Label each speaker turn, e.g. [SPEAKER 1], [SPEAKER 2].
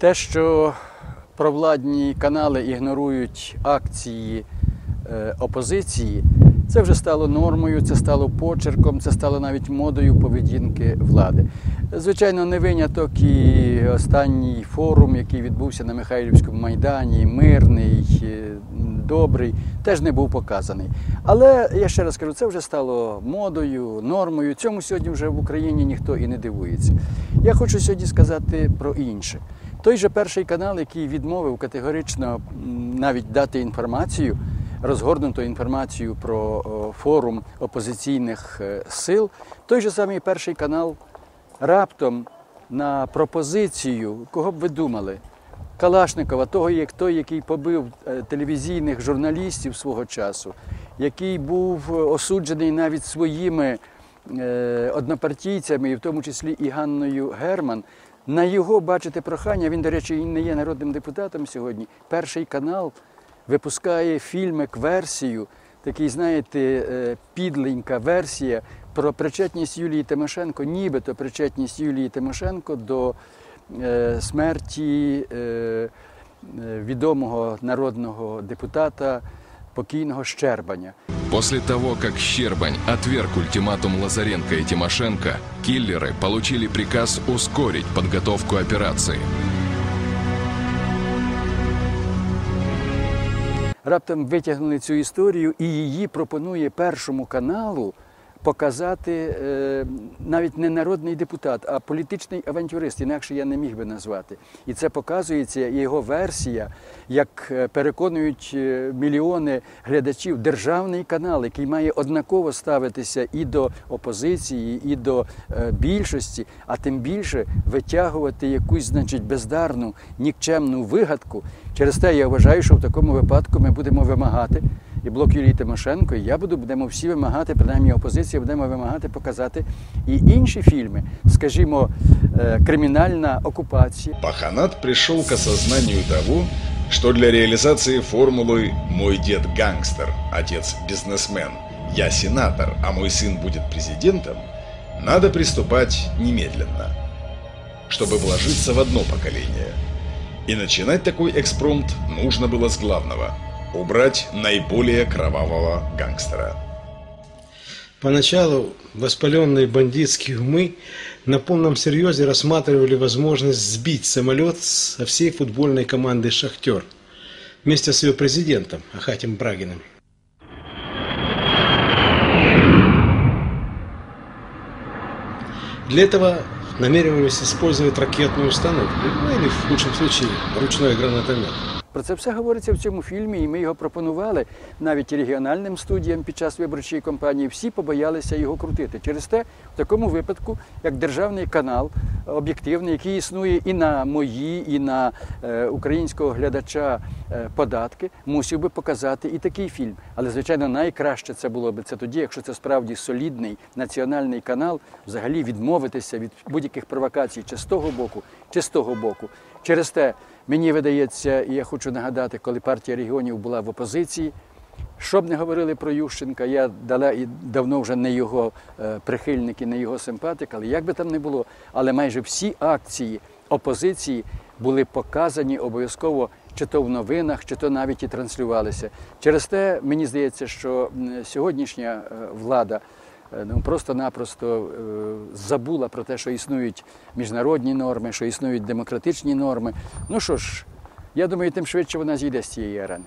[SPEAKER 1] Те, що провладні канали ігнорують акції е, опозиції, це вже стало нормою, це стало почерком, це стало навіть модою поведінки влади. Звичайно, не виняток і останній форум, який відбувся на Михайлівському майдані, мирний, е, добрий, теж не був показаний. Але я ще раз кажу, це вже стало модою, нормою. Цьому сьогодні вже в Україні ніхто і не дивується. Я хочу сьогодні сказати про інше. Той же перший канал, який відмовив категорично навіть дати інформацію, розгорнуту інформацію про форум опозиційних е, сил, той же самий перший канал раптом на пропозицію, кого б ви думали, Калашникова, того, як той, який побив е, телевізійних журналістів свого часу, який був е, осуджений навіть своїми е, однопартійцями, і в тому числі і Ганною Герман. На його, бачите, прохання, він, до речі, не є народним депутатом сьогодні. Перший канал випускає фільмик, версію, такий, знаєте, е, підленька версія про причетність Юлії Тимошенко, нібито причетність Юлії Тимошенко до е, смерті е, відомого народного депутата покійного Щербаня.
[SPEAKER 2] После того, как Щербань отверг ультиматум Лазаренко и Тимошенко, киллеры получили приказ ускорить подготовку операции.
[SPEAKER 1] Раптом витягнули цю історію і її пропонує першому каналу показати е, навіть не народний депутат, а політичний авантюрист, інакше я не міг би назвати. І це показується його версія, як е, переконують е, мільйони глядачів, державний канал, який має однаково ставитися і до опозиції, і до е, більшості, а тим більше витягувати якусь, значить, бездарну, нікчемну вигадку. Через те я вважаю, що в такому випадку ми будемо вимагати і блок Юлії Тимошенко, і я буду, будемо всі вимагати, принаймні опозиція, будемо вимагати показати і інші фільми, скажімо, кримінальна окупація.
[SPEAKER 3] Паханат пришел к осознанию того, что для реализации формулы «мой дед гангстер, отец бизнесмен, я сенатор, а мой сын будет президентом» надо приступать немедленно, чтобы вложиться в одно поколение. И начинать такой экспромт нужно было с главного – убрать наиболее кровавого гангстера.
[SPEAKER 4] Поначалу воспаленные бандитские умы на полном серьезе рассматривали возможность сбить самолет со всей футбольной командой «Шахтер» вместе с ее президентом Ахатем Брагиным. Для этого намеревались использовать ракетную установку, ну или в худшем случае ручной гранатомет.
[SPEAKER 1] Про це все говориться в цьому фільмі, і ми його пропонували навіть регіональним студіям під час виборчої кампанії. Всі побоялися його крутити. Через те, в такому випадку, як державний канал об'єктивний, який існує і на мої, і на е, українського глядача е, податки, мусив би показати і такий фільм. Але звичайно, найкраще це було б це тоді, якщо це справді солідний національний канал, взагалі відмовитися від будь-яких провокацій, чи з того боку, чи з того боку. Через те мені видається, і я хочу нагадати, коли партія регіонів була в опозиції. Що б не говорили про Ющенка, я дале, і давно вже не його е, прихильник і не його симпатик, але як би там не було, але майже всі акції опозиції були показані обов'язково чи то в новинах, чи то навіть і транслювалися. Через те мені здається, що сьогоднішня е, влада ну, просто-напросто е, забула про те, що існують міжнародні норми, що існують демократичні норми. Ну що ж, я думаю, тим швидше вона зійде з цієї арени.